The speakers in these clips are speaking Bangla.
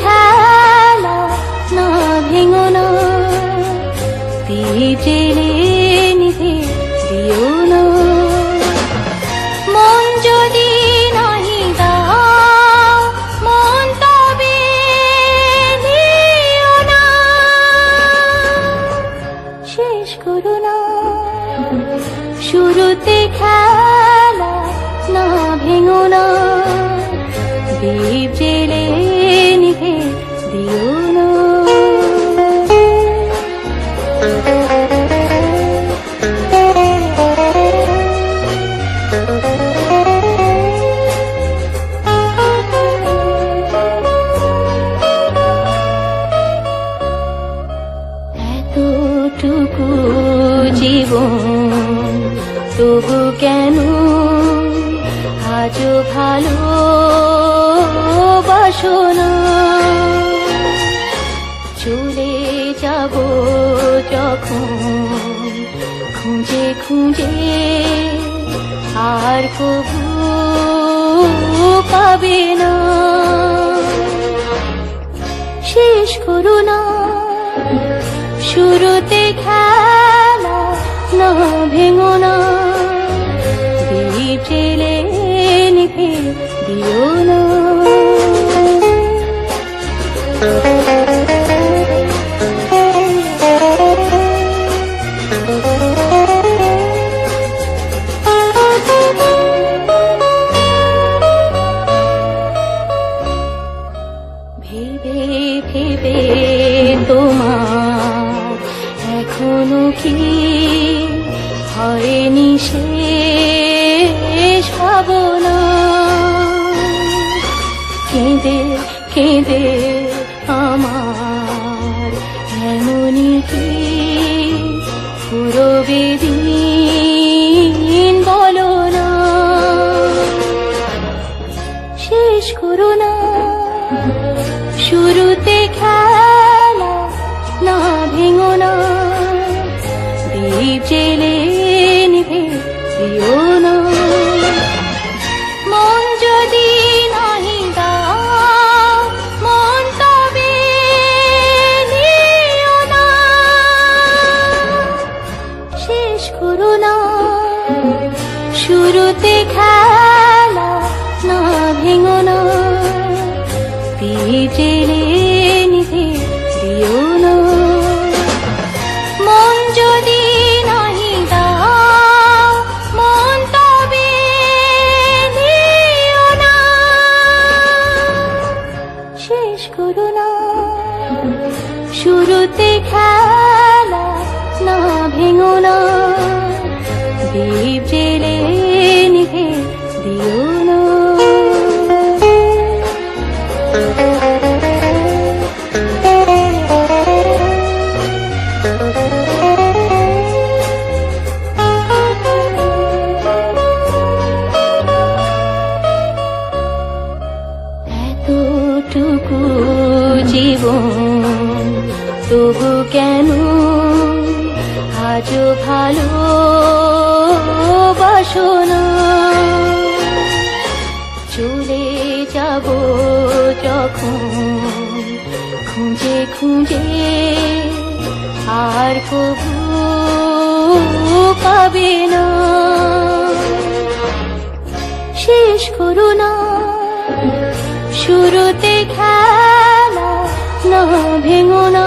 খেলা না ভেঙো না জেলে নিভে দিও না মন যদি নাহি দাও শেষ করো না শুরুতে খেলা না ভেঙো না দীপ জেলে নিভে দিও এতটুকু জীবন তবু কেন? আজও ভালো বাসনা। চলে যাব যখন খুঁজে খুঁজে আর কবু পাবে না। শেষ করো না, শুরুতে খেলা না ভেঙো না। দীপ জেলে নিভে দিও কি হয়নি শেষ ভাবনা কেঁদে কেঁদে আমার এমনই কি পুরো বেদিন বলো না। শেষ করো না। শুরুতে জেলে নিভে দিও না মন যদি মন শেষ করো না। শুরুতে খেলা করো না শুরুতে খেলা না ভেঙো না। তবু কেন আজও ভালো বাসনা? চলে যাব যখন খুঁজে খুঁজে আর কবু পাবে না। শেষ করো না, শুরুতে খেলা না ভেঙো না।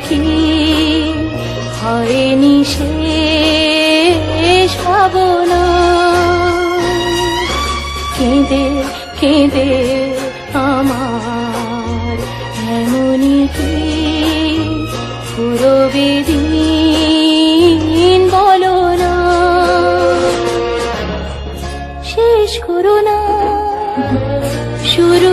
সখী হয়নি শেষ ভাবনা কেঁদে কেঁদে আমার এমনই কি পুরবে দিন বলো না। শেষ করো না, শুরু